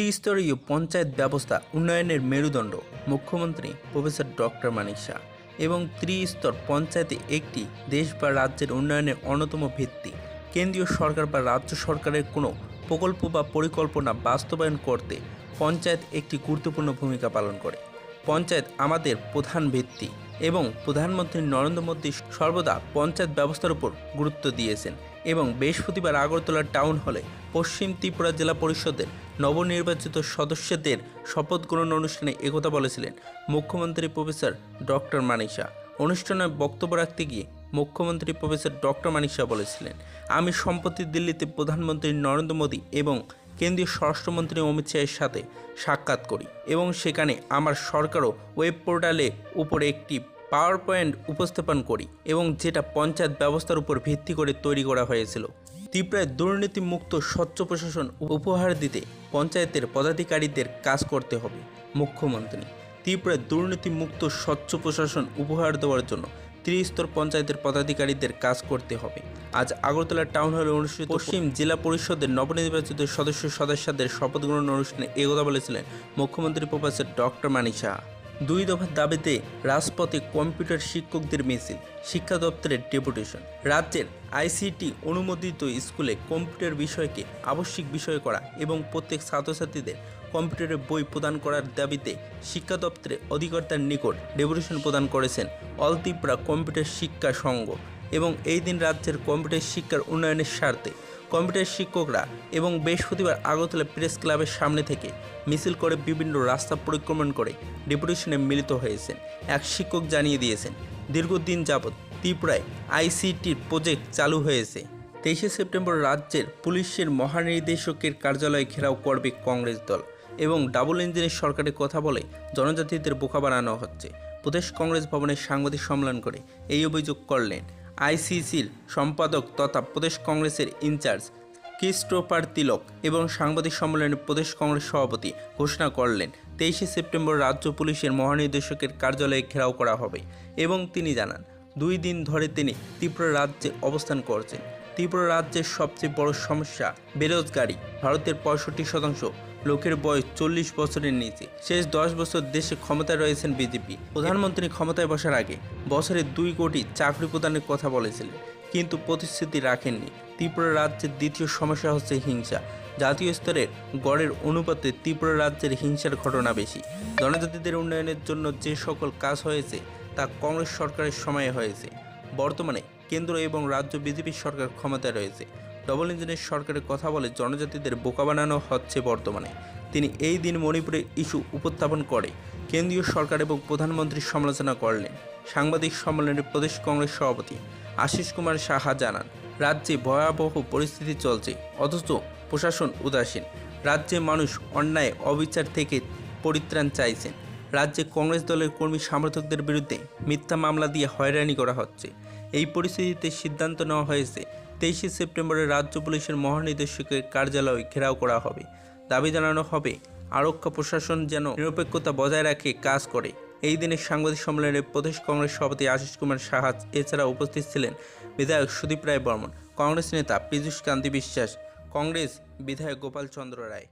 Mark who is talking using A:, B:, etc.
A: ত্রিস্তরীয় পঞ্চায়েত ব্যবস্থা উন্নয়নের মেরুদণ্ড, মুখ্যমন্ত্রী প্রফেসর ডক্টর মানিক শাহ, এবং ত্রিস্তর পঞ্চায়েতে একটি দেশ বা রাজ্যের উন্নয়নের অন্যতম ভিত্তি। কেন্দ্রীয় সরকার বা রাজ্য সরকারের কোনো প্রকল্প বা পরিকল্পনা বাস্তবায়ন করতে পঞ্চায়েত একটি গুরুত্বপূর্ণ ভূমিকা পালন করে। পঞ্চায়েত আমাদের প্রধান ভিত্তি এবং প্রধানমন্ত্রী নরেন্দ্র মোদী সর্বদা পঞ্চায়েত ব্যবস্থার উপর গুরুত্ব দিয়েছেন। এবং বৃহস্পতিবার আগরতলা টাউন হলে পশ্চিম ত্রিপুরা জেলা পরিষদের নবনির্বাচিত সদস্যদের শপথ গ্রহণ অনুষ্ঠানে একথা বলেছিলেন মুখ্যমন্ত্রী প্রফেসর ডক্টর শাহ অনুষ্ঠানে বক্তব্য রাখতে গিয়ে মুখ্যমন্ত্রী প্রফেসর ডক্টর শাহ বলেছিলেন, আমি সম্প্রতি দিল্লিতে প্রধানমন্ত্রী নরেন্দ্র মোদী এবং কেন্দ্রীয় স্বরাষ্ট্রমন্ত্রী অমিত শাহের সাথে সাক্ষাৎ করি এবং সেখানে আমার সরকারও ওয়েব পোর্টালে উপরে একটি পাওয়ার পয়েন্ট উপস্থাপন করি এবং যেটা পঞ্চায়েত ব্যবস্থার উপর ভিত্তি করে তৈরি করা হয়েছিল। ত্রিপুরায় দুর্নীতিমুক্ত স্বচ্ছ প্রশাসন উপহার দিতে পঞ্চায়েতের পদাধিকারীদের কাজ করতে হবে, মুখ্যমন্ত্রী। ত্রিপুরায় দুর্নীতিমুক্ত স্বচ্ছ প্রশাসন উপহার দেওয়ার জন্য ত্রিস্তর পঞ্চায়েতের পদাধিকারীদের কাজ করতে হবে। আজ আগরতলা টাউন হলে অনুষ্ঠিত পশ্চিম জেলা পরিষদের নবনির্বাচিত সদস্য সদস্যদের শপথ গ্রহণ অনুষ্ঠানে একথা বলেছিলেন মুখ্যমন্ত্রী প্রফেসর ডক্টর মানিক শাহ দুই দফার দাবিতে রাজপথে কম্পিউটার শিক্ষকদের মিছিল, শিক্ষা দপ্তরের ডেপুটেশন। রাজ্যের আইসিটি অনুমোদিত স্কুলে কম্পিউটার বিষয়কে আবশ্যিক বিষয় করা এবং প্রত্যেক ছাত্রছাত্রীদের কম্পিউটারের বই প্রদান করার দাবিতে শিক্ষা দপ্তরে অধিকর্তার নিকট ডেপুটেশন প্রদান করেছেন অল কম্পিউটার শিক্ষা সংঘ। এবং এই দিন রাজ্যের কম্পিউটার শিক্ষার উন্নয়নের স্বার্থে কম্পিউটার শিক্ষকরা এবং বৃহস্পতিবার আগরতলা প্রেস ক্লাবের সামনে থেকে মিছিল করে বিভিন্ন রাস্তা পরিক্রমণ করে ডেপুটেশনে মিলিত হয়েছেন। এক শিক্ষক জানিয়ে দিয়েছেন, দীর্ঘদিন যাবৎ ত্রিপুরায় আইসিটির প্রজেক্ট চালু হয়েছে। তেইশে সেপ্টেম্বর রাজ্যের পুলিশের মহানির্দেশকের কার্যালয়ে ঘেরাও করবে কংগ্রেস দল এবং ডাবল ইঞ্জিনের সরকারের কথা বলে জনজাতিদের বোকা বানানো হচ্ছে। প্রদেশ কংগ্রেস ভবনে সাংবাদিক সম্মেলন করে এই অভিযোগ করলেন আইসিসির সম্পাদক তথা প্রদেশ কংগ্রেসের ইনচার্জ ক্রিস্টোফার তিলক এবং সাংবাদিক সম্মেলনে প্রদেশ কংগ্রেস সভাপতি ঘোষণা করলেন, তেইশে সেপ্টেম্বর রাজ্য পুলিশের মহানির্দেশকের কার্যালয়ে ঘেরাও করা হবে এবং তিনি জানান, দুই দিন ধরে তিনি ত্রিপুরা রাজ্যে অবস্থান করছেন। ত্রিপুরা রাজ্যের সবচেয়ে বড় সমস্যা বেরোজগারি। ভারতের পঁয়ষট্টি শতাংশ লোকের বয়স চল্লিশ বছরের নিচে। শেষ দশ বছর দেশে ক্ষমতায় রয়েছেন বিজেপি। প্রধানমন্ত্রী ক্ষমতায় বসার আগে বছরে দুই কোটি চাকরি প্রদানের কথা বলেছিলেন, কিন্তু প্রতিশ্রুতি রাখেননি। ত্রিপুরা রাজ্যের দ্বিতীয় সমস্যা হচ্ছে হিংসা। জাতীয় স্তরের গড়ের অনুপাতে ত্রিপুরা রাজ্যের হিংসার ঘটনা বেশি। জনজাতিদের উন্নয়নের জন্য যে সকল কাজ হয়েছে, তা কংগ্রেস সরকারের সময়ে হয়েছে। বর্তমানে কেন্দ্র এবং রাজ্য বিজেপি সরকার ক্ষমতায় রয়েছে। ডবল ইঞ্জিনের সরকারের কথা বলে জনজাতিদের বোকা বানানো হচ্ছে বর্তমানে। তিনি এই দিন মণিপুরের ইস্যু উপস্থাপন করে, কেন্দ্রীয় সরকার এবং প্রধানমন্ত্রীর সমালোচনা করলেন। সাংবাদিক সম্মেলনে প্রদেশ কংগ্রেস সভাপতি আশিস কুমার সাহা জানান, রাজ্যে ভয়াবহ পরিস্থিতি চলছে, অথচ প্রশাসন উদাসীন। রাজ্যে মানুষ অন্যায়, অবিচার থেকে পরিত্রাণ চাইছেন। রাজ্যে কংগ্রেস দলের কর্মী সমর্থকদের বিরুদ্ধে মিথ্যা মামলা দিয়ে হয়রানি করা হচ্ছে। এই পরিস্থিতিতে সিদ্ধান্ত নেওয়া হয়েছে। তেইশে সেপ্টেম্বরে রাজ্য পুলিশের মহানির্দেশকের কার্যালয় ঘেরাও করা হবে। দাবি জানানো হবে, আরক্ষা প্রশাসন যেন নিরপেক্ষতা বজায় রাখে, কাজ করে। এই দিনের সাংবাদিক সম্মেলনে প্রদেশ কংগ্রেস সভাপতি আশিস কুমার সাহা এছাড়া উপস্থিত ছিলেন বিধায়ক সুদীপ রায় বর্মন, কংগ্রেস নেতা পীযূষ কান্তি বিশ্বাস, কংগ্রেস বিধায়ক গোপাল চন্দ্র রায়।